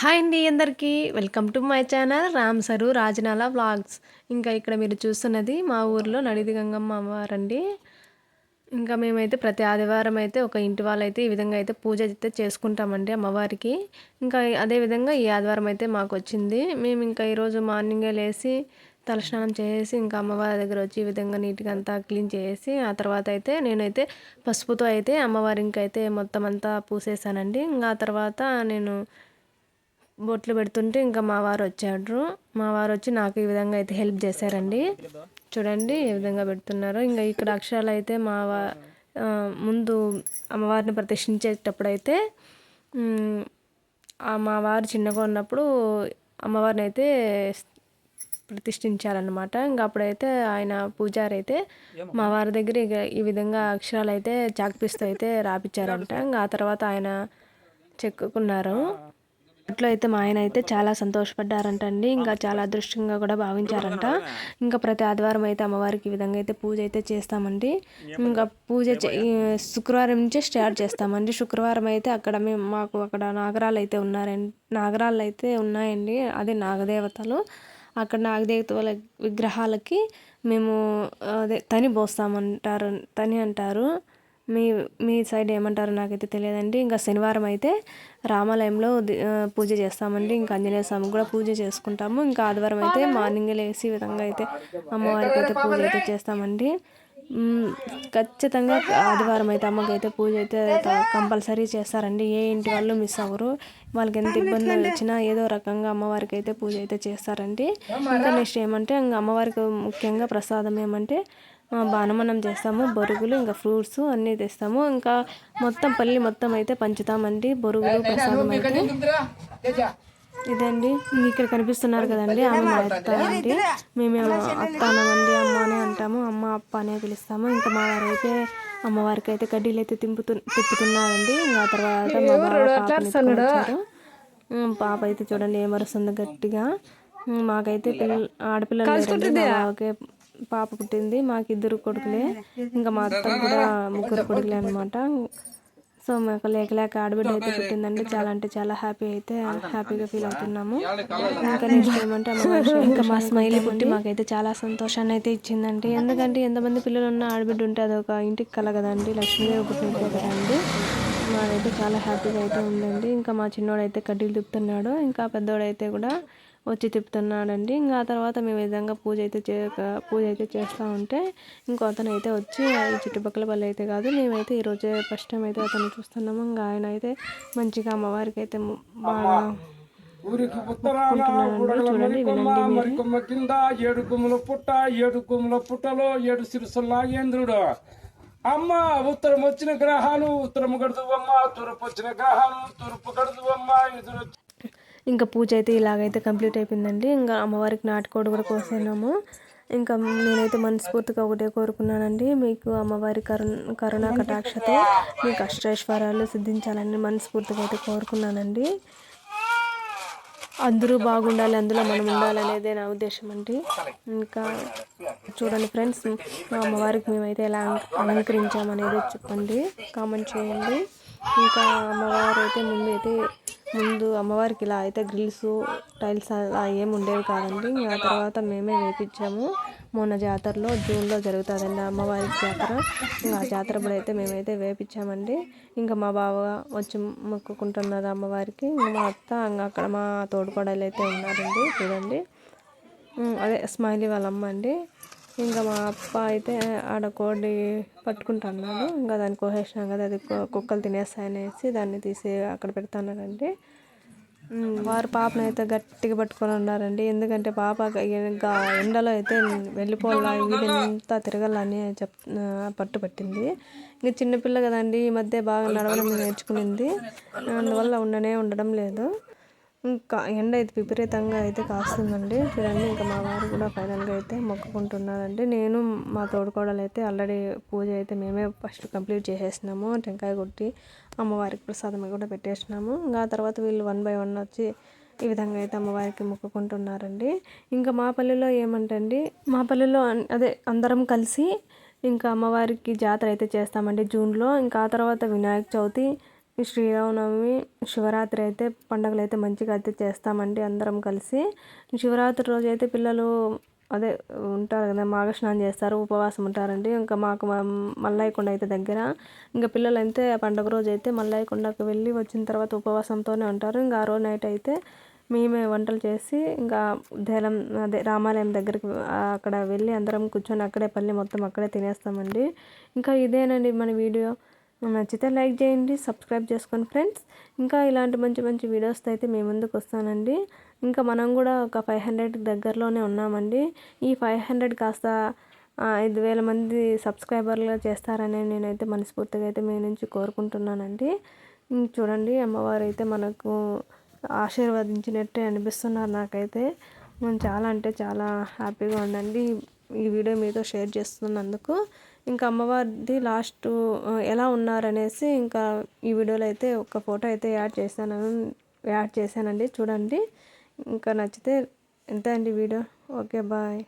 Hi అండి అందరికీ. Welcome to my channel Ram sir Rajanala vlogs. ఇంకా ఇక్కడ మీరు చూస్తున్నది మా ఊర్లో నడిది గంగమ్మ అమ్మవారండి. ఇంకా మేమైతే ప్రతి ఆదివారం అయితే ఒక ఇంటి వాళ్ళైతే ఈ విధంగా అయితే పూజ అయితే చేసుకుంటామండి అమ్మవారికి. ఇంకా అదే విధంగా ఈ ఆదివారం అయితే మాకు వచ్చింది. మేము ఇంకా ఈరోజు మార్నింగే లేచి తలస్నానం చేసి ఇంకా అమ్మవారి దగ్గర వచ్చి ఈ విధంగా నీట్గా అంతా క్లీన్ చేసి ఆ తర్వాత అయితే నేనైతే పసుపుతో అయితే అమ్మవారికి అయితే మొత్తం అంతా పూసేసానండి. ఇంకా ఆ తర్వాత నేను బొట్లు పెడుతుంటే ఇంకా మా వారు వచ్చాడు మా వారు వచ్చి నాకు ఈ విధంగా అయితే హెల్ప్ చేశారండి. చూడండి ఏ విధంగా పెడుతున్నారు. ఇంకా ఇక్కడ అక్షరాలు అయితే మా వా ముందు అమ్మవారిని ప్రతిష్ఠించేటప్పుడు అయితే మా వారు చిన్నగా ఉన్నప్పుడు అమ్మవారిని అయితే ప్రతిష్ఠించారనమాట ఇంకా అప్పుడైతే ఆయన పూజారి అయితే మా వారి దగ్గర ఇక ఈ విధంగా అక్షరాలు అయితే చాక్పీస్తో అయితే రాపిచ్చారంట. ఇంకా ఆ తర్వాత ఆయన చెక్కుకున్నారు. అప్పట్లో అయితే మా ఆయన అయితే చాలా సంతోషపడ్డారంట అండి ఇంకా చాలా అదృష్టంగా కూడా భావించారంట. ఇంకా ప్రతి ఆదివారం అయితే అమ్మవారికి ఈ విధంగా అయితే పూజ అయితే చేస్తామండి. ఇంకా పూజ చే- శుక్రవారం నుంచే స్టార్ట్ చేస్తామండి. శుక్రవారం అయితే అక్కడ మేము మాకు అక్కడ నాగరాలు అయితే ఉన్నారండి నాగరాలు అయితే ఉన్నాయండి. అదే నాగదేవతలు. అక్కడ నాగదేవతల విగ్రహాలకి మేము అదే తని పోస్తామంటారు తని అంటారు. మీ మీ సైడ్ ఏమంటారు నాకైతే తెలియదండి. ఇంకా శనివారం అయితే రామాలయంలో పూజ చేస్తామండి. ఇంకా ఆంజనేయ స్వామికి కూడా పూజ చేసుకుంటాము. ఇంకా ఆదివారం అయితే మార్నింగ్ లేసి విధంగా అయితే అమ్మవారికి అయితే పూజ అయితే చేస్తామండి. ఖచ్చితంగా ఆదివారం అయితే అమ్మకి అయితే పూజ అయితే కంపల్సరీ చేస్తారండి. ఏ ఇంటి వాళ్ళు మిస్ అవ్వరు. వాళ్ళకి ఎంత ఇబ్బంది వచ్చినా ఏదో రకంగా అమ్మవారికి అయితే పూజ అయితే చేస్తారండి. ఇంకా నెక్స్ట్ ఏమంటే ఇంకా అమ్మవారికి ముఖ్యంగా ప్రసాదం ఏమంటే ఆ, బాణమన్నం చేస్తాము బొరుగులు ఇంకా ఫ్రూట్స్ అన్నీ తెస్తాము. ఇంకా మొత్తం పల్లి మొత్తం అయితే పంచుతామండి బొరుగులు ప్రసాదం అయితే. ఇదండి మీకు ఇక్కడ కనిపిస్తున్నారు కదండి ఆమె మా అత్త అండి. మేము అత్త అనమండి అమ్మ అనే అంటాము అమ్మ అప్ప అనే పిలుస్తాము. ఇంకా మా వారు అయితే అమ్మవారికి అయితే కడ్డీలు అయితే తింపుతు తిప్పుతున్నారండి. ఇంకా ఆ తర్వాత మా పాప అయితే చూడండి ఏమరుస్తుందో గట్టిగా. మాకైతే పిల్ల ఆడపిల్లలు లేరండి. పాప పుట్టింది మాకు ఇద్దరు కొడుకులే. ఇంకా మా అత్త కూడా ముగ్గురు కొడుకులే అనమాట సో మాకు లేక లేక ఆడబిడ్డ అయితే పుట్టిందండి. చాలా అంటే చాలా హ్యాపీ అయితే హ్యాపీగా ఫీల్ అవుతున్నాము. ఇంకా నెక్స్ట్ ఏమంటే ఇంకా మా స్మైలీ పుట్టి మాకైతే చాలా సంతోషాన్ని అయితే ఇచ్చిందండి. ఎందుకంటే ఎంతమంది పిల్లలు ఉన్న ఆడబిడ్డ ఉంటే అదొక ఇంటికి కల కదండి. లక్ష్మీదేవి పుట్టినట్లే కదండి. మాదైతే చాలా హ్యాపీగా అయితే ఉందండి. ఇంకా మా చిన్నోడైతే కడ్డీలు తిప్పుతున్నాడు ఇంకా పెద్దోడైతే కూడా వచ్చి తిప్పుతున్నాడండి. ఇంకా ఆ తర్వాత మేము విధంగా పూజ అయితే చే పూజ అయితే చేస్తూ ఉంటే ఇంకో అతను అయితే వచ్చి ఈ చుట్టుపక్కల వాళ్ళు అయితే కాదు మేమైతే ఈరోజే ఫస్ట్ టైం అయితే అతను చూస్తున్నాము. ఇంకా ఆయన అయితే మంచిగా అమ్మవారికి అయితే బాగా ఊరికి చూడండి వినండి కింద ఏడు కొమ్ముల పుట్ట ఏడు కొమ్ముల పుట్టలో ఏడు సిరుసుల నాగేంద్రుడు. అమ్మ ఉత్తరం వచ్చిన గ్రహాలు ఉత్తరం గడుదువమ్మ తూర్పు వచ్చిన గ్రహాలు తూర్పు గడుదువమ్మ ఎదురు ఇంకా పూజ అయితే ఇలాగైతే కంప్లీట్ అయిపోయిందండి. ఇంకా అమ్మవారికి నాటుకోడి కూడా కోసాము ఇంకా నేనైతే మనస్ఫూర్తిగా ఒకటే కోరుకున్నానండి. మీకు అమ్మవారి కరుణ కరుణా కటాక్షతో మీకు అష్టైశ్వర్యాలు సిద్ధించాలని మనస్ఫూర్తిగా అయితే కోరుకున్నానండి. అందరూ బాగుండాలి అందులో మనం ఉండాలనేదే నా ఉద్దేశం అండి. ఇంకా చూడండి ఫ్రెండ్స్ మా అమ్మవారికి మేమైతే ఎలా అలంకరించామనేది చెప్పండి కామెంట్ చేయండి. ఇంకా అమ్మవారు అయితే ముందు అయితే ముందు అమ్మవారికి ఇలా అయితే గ్రిల్స్ టైల్స్ అలా ఏమి ఉండేవి కాదండి. ఆ తర్వాత మేమే వేపించాము. మొన్న జాతరలో జూన్లో జరుగుతుందండి అమ్మవారికి జాతర. ఇంకా ఆ జాతర అయితే మేమైతే వేపించామండి. ఇంకా మా బావ వచ్చి మొక్కుకుంటున్నారు అమ్మవారికి. మా అత్త ఇంకా అక్కడ మా తోడుకోడలు అయితే ఉన్నారండి చూడండి. అదే స్మైలీ వాళ్ళ అమ్మ అండి. ఇంకా మా అప్ప అయితే ఆడ కోడి పట్టుకుంటున్నాడు. ఇంకా దాన్ని కోసేసినాం కదా అది కు- కుక్కలు తినేస్తాయనేసి దాన్ని తీసి అక్కడ పెడతాన్నారండి వారు పాపను అయితే గట్టిగా పట్టుకొని ఉన్నారండి. ఎందుకంటే పాప ఇంకా ఎండలో అయితే వెళ్ళిపోవాలా వీళ్ళంతా తిరగాలని చెప్ పట్టు పట్టింది. ఇంకా చిన్నపిల్ల కదండి ఈ మధ్య బాగా నడవడం నేర్చుకునింది. అందువల్ల ఉండనే ఉండడం లేదు. ఇంకా ఎండ అయితే విపరీతంగా అయితే కాస్తుందండి. చూడండి ఇంకా మా వారు కూడా ఫైనల్గా అయితే మొక్కుకుంటున్నారండి. నేను మా తోడుకోడలు అయితే ఆల్రెడీ పూజ అయితే మేమే ఫస్ట్ కంప్లీట్ చేసేసినాము. టెంకాయ కొట్టి అమ్మవారికి ప్రసాదం కూడా పెట్టేసినాము. ఇంకా తర్వాత వీళ్ళు వన్ బై వన్ వచ్చి ఈ విధంగా అయితే అమ్మవారికి మొక్కుకుంటున్నారండి. ఇంకా మా పల్లెలో ఏమంటండి మా పల్లెలో అన్- అదే అందరం కలిసి ఇంకా అమ్మవారికి జాతర అయితే చేస్తామండి జూన్లో. ఇంకా ఆ తర్వాత వినాయక చవితి ఈ శ్రీరామనవమి శివరాత్రి అయితే పండగలు అయితే మంచిగా అయితే చేస్తామండి అందరం కలిసి. శివరాత్రి రోజు అయితే పిల్లలు అదే ఉంటారు కదా మాఘస్నానం చేస్తారు ఉపవాసం ఉంటారండి. ఇంకా మాకు మ- మల్లాయకొండ అయితే దగ్గర. ఇంకా పిల్లలు అయితే ఆ పండుగ రోజు అయితే మల్లాయకొండకు వెళ్ళి వచ్చిన తర్వాత ఉపవాసంతోనే ఉంటారు. ఇంకా ఆ రోజు నైట్ అయితే మేమే వంటలు చేసి ఇంకా ధైలం అదే రామాలయం దగ్గరికి అక్కడ వెళ్ళి అందరం కూర్చొని అక్కడే పల్లి మొత్తం అక్కడే తినేస్తామండి. ఇంకా ఇదేనండి మన వీడియో. నచ్చితే లైక్ చేయండి సబ్స్క్రైబ్ చేసుకోండి ఫ్రెండ్స్. ఇంకా ఇలాంటి మంచి మంచి వీడియోస్తో అయితే మీ ముందుకు వస్తానండి. ఇంకా మనం కూడా ఒక ఫైవ్ హండ్రెడ్ దగ్గరలోనే ఉన్నామండి. ఈ ఫైవ్ హండ్రెడ్ కాస్త ఐదు వేల మంది సబ్స్క్రైబర్లుగా చేస్తారని నేనైతే మనస్ఫూర్తిగా అయితే మీ నుంచి కోరుకుంటున్నానండి. చూడండి అమ్మవారు అయితే మనకు ఆశీర్వదించినట్టే అనిపిస్తున్నారు నాకైతే. నేను చాలా అంటే చాలా హ్యాపీగా ఉందండి. ఈ వీడియో మీతో షేర్ చేస్తున్నందుకు. ఇంకా అమ్మవారిది లాస్ట్ ఎలా ఉన్నారనేసి ఇంకా ఈ వీడియోలో అయితే ఒక ఫోటో అయితే యాడ్ చేశాను యాడ్ చేశానండి. చూడండి. ఇంకా నచ్చితే ఎంత అండి వీడియో? Okay bye